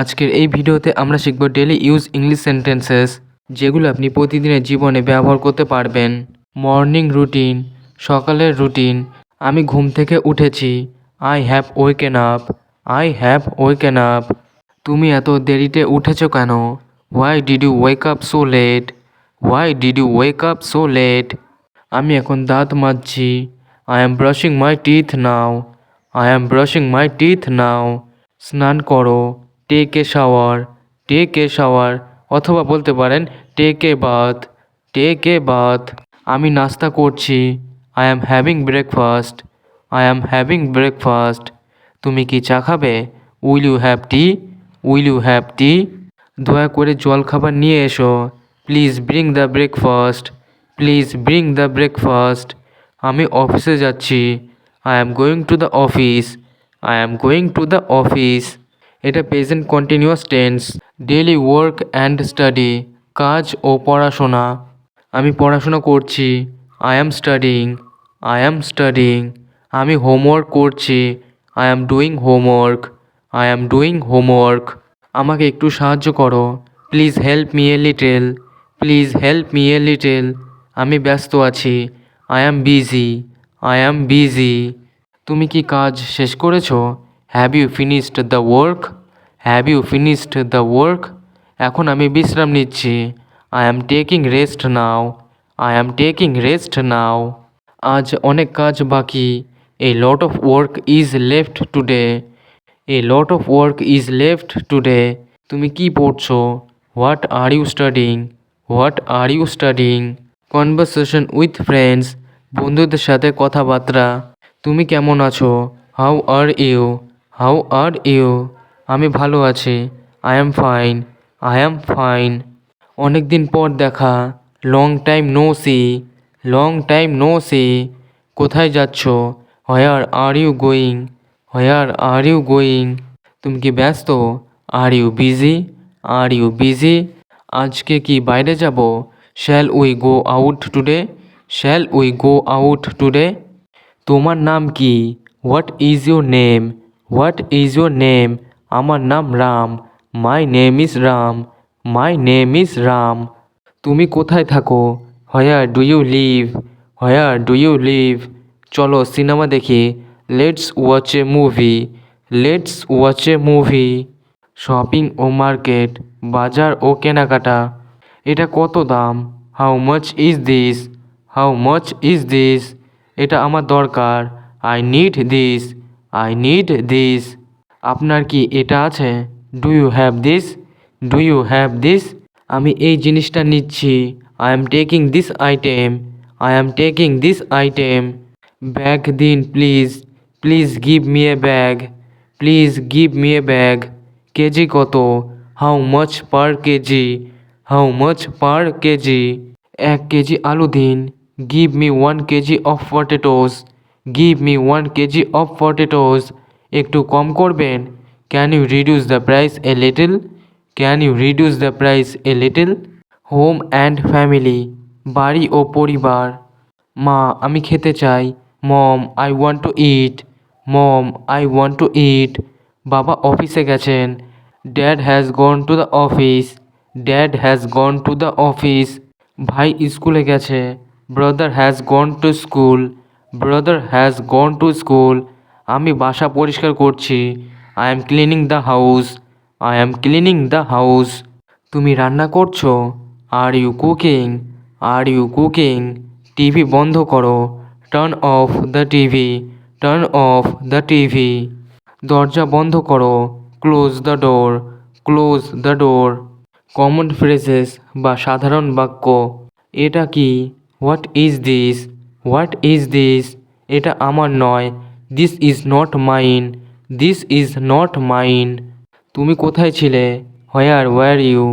আজকের এই ভিডিওতে আমরা শিখব ডেলি ইউজ ইংলিশ সেন্টেন্সেস যেগুলো আপনি প্রতিদিনের জীবনে ব্যবহার করতে পারবেন। মর্নিং রুটিন সকালের রুটিন আমি ঘুম থেকে উঠেছি I have waken up I have waken up তুমি এত দেরিতে উঠেছো কেন? Why did you wake up so late why did you wake up so late আমি এখন দাঁত মাজছি। I am brushing my teeth now I am brushing my teeth now স্নান করো। Take a shower, take a shower, অথবা বলতে পারেন take a bath take a bath আমি নাস্তা করছি। I am having breakfast I am having breakfast তুমি কি চা খাবে? Will you have tea will you have tea দয়া করে জল খাবার নিয়ে এসো। Please bring the breakfast please bring the breakfast আমি অফিসে যাচ্ছি। I am going to the office I am going to the office present continuous tense daily work and study কাজ ও পড়াশোনা। আমি পড়াশোনা করছি I am studying I am studying আমি হোমওয়ার্ক করছি I am doing homework I am doing homework আমাকে একটু সাহায্য করো please help me a little please help me a little আমি ব্যস্ত আছি I am busy I am busy তুমি কি কাজ শেষ করেছ? Have you finished the work have you finished the work এখন আমি বিশ্রাম নিচ্ছি। I am taking rest now I am taking rest now আজ অনেক কাজ বাকি। A lot of work is left today a lot of work is left today তুমি কি পড়ছো? What are you studying what are you studying conversation with friends বন্ধুদের সাথে কথাবার্তা। তুমি কেমন আছো? How are you how are you আমি ভালো আছি। I am fine I am fine অনেক দিন পর দেখা। Long time no see long time no see কোথায় যাচ্ছ? Where are you going where are you going তুমি কি ব্যস্ত? Are you busy are you busy আজকে কি বাইরে যাব? Shall we go out today shall we go out today তোমার নাম কি? What is your name what is your name আমার নাম Ram my name is Ram my name is Ram. তুমি কোথায় থাকো? Where do you live where do you live চলো cinema দেখি। Let's watch a movie let's watch a movie shopping O market বাজার ও কেনাকাটা। এটা কত দাম? How much is this how much is this এটা আমার দরকার। I need this I need this আপনার কি এটা আছে? Do you have this do you have this আমি এই জিনিসটা নিচ্ছি। I am taking this item I am taking this item bag দিন please please give me a bag please give me a bag KG কত? How much per KG? How much per KG? এক KG আলু দিন। Give me one KG of potatoes give me one KG of potatoes একটু কম করবেন। Can you reduce the price a little can you reduce the price a little home and family বাড়ি ও পরিবার। মা, আমি খেতে চাই। Mom I want to eat mom I want to eat বাবা অফিসে গেছেন। Dad has gone to the office dad has gone to the office ভাই স্কুলে গেছে। Brother has gone to school brother has gone to school আমি বাসা পরিষ্কার করছি। I am cleaning the house I am cleaning the house তুমি রান্না করছ? Are you cooking are you cooking TV বন্ধ করো। Turn off the TV turn off the TV দরজা বন্ধ করো। Close the door close the door common phrases বা সাধারণ বাক্য। এটা কি? What is this what is this এটা আমার নয়। This is not mine this is not mine তুমি কোথায় ছিলে? Where were you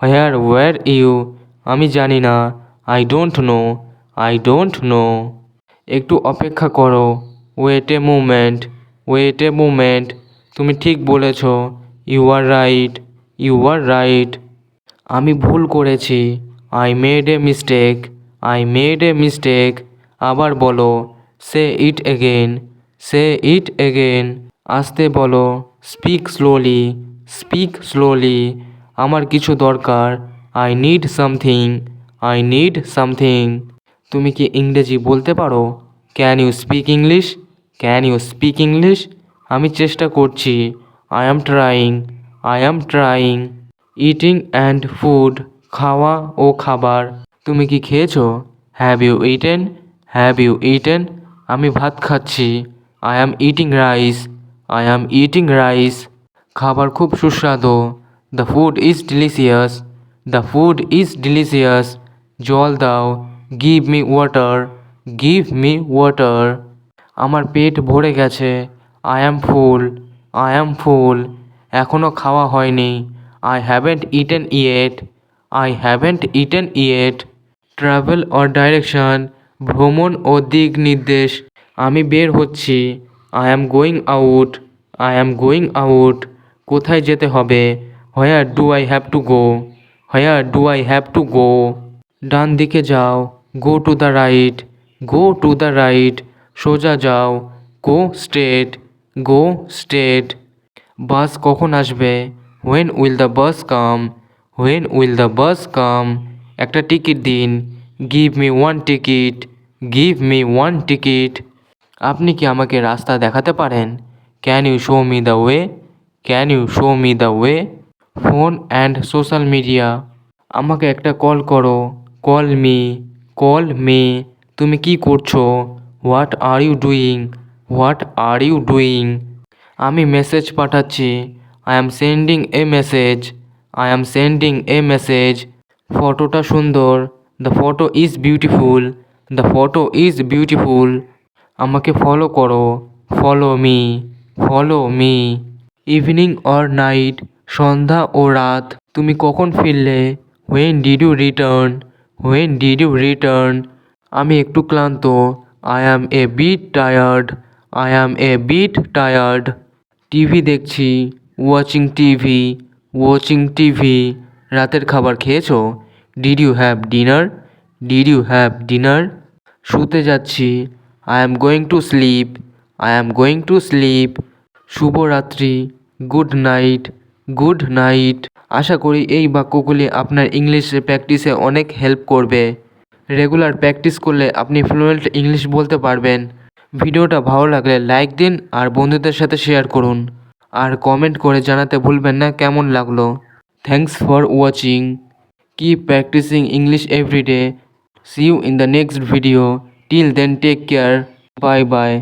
where were you আমি জানি না। I don't know I don't know একটু অপেক্ষা করো। Wait a moment wait a moment তুমি ঠিক বলেছ। You are right you are right আমি ভুল করেছি। I made a mistake I made a mistake আবার বলো। সে it again say it again আসতে বলো, স্পিক স্লোলি স্পিক স্লোলি, আমার কিছু দরকার, I need something, I need something. তুমি কি ইংরেজি বলতে পারো? Can you speak English? Can you speak English? আমি চেষ্টা করছি। I am trying, I am trying. Eating and food, খাওয়া ও খাবার। তুমি কি খেয়েছো? Have you eaten? Have you eaten? আমি ভাত খাচ্ছি। I am eating rice I am eating rice খাবার খুব সুস্বাদু। The food is delicious the food is delicious জল দাও। Give me water give me water আমার পেট ভরে গেছে। I am full I am ফুল এখনও খাওয়া হয়নি। I haven't eaten yet I haven't eaten yet travel or direction ভ্রমণ ও দিক নির্দেশ। আমি বের হচ্ছি। I am going out I am going out কোথায় যেতে হবে? Where do I have to go where do I have to go ডান দিকে যাও। Go to the right go to the right সোজা যাও। Go straight go straight bus কখন আসবে? When will the bus come when will the bus come একটা ticket দিন। Give me one ticket give me one ticket আপনি কি আমাকে রাস্তা দেখাতে পারেন? Can you show me the way can you show me the way phone and social media আমাকে একটা কল করো। কল মি কল মি তুমি কি করছ? What are you doing what are you doing আমি মেসেজ পাঠাচ্ছি। I am sending a message I am sending a message ফটোটা সুন্দর। The photo is beautiful the photo is beautiful আমাকে follow করো follow me follow me evening or night সন্ধ্যা ও রাত, তুমি কখন ফিরলে? When did you return when did you return আমি একটু ক্লান্ত। I am a bit tired I am a bit tired TV দেখছি। ওয়াচিং টিভি ওয়াচিং টিভি রাতের খাবার খেয়েছো? Did you have dinner did you have dinner শুতে যাচ্ছি। I am going to sleep I am going to sleep শুভরাত্রি। Good night good night আশা করি এই বাক্যগুলি আপনার ইংলিশ প্র্যাকটিসে অনেক হেল্প করবে। রেগুলার প্র্যাকটিস করলে আপনি ফ্লুয়েন্ট ইংলিশ বলতে পারবেন। ভিডিওটা ভালো লাগলে লাইক দিন আর বন্ধুদের সাথে শেয়ার করুন। আর কমেন্ট করে জানাতে ভুলবেন না কেমন লাগল। Thanks for watching keep practising English everyday see you in the next video till then take care bye bye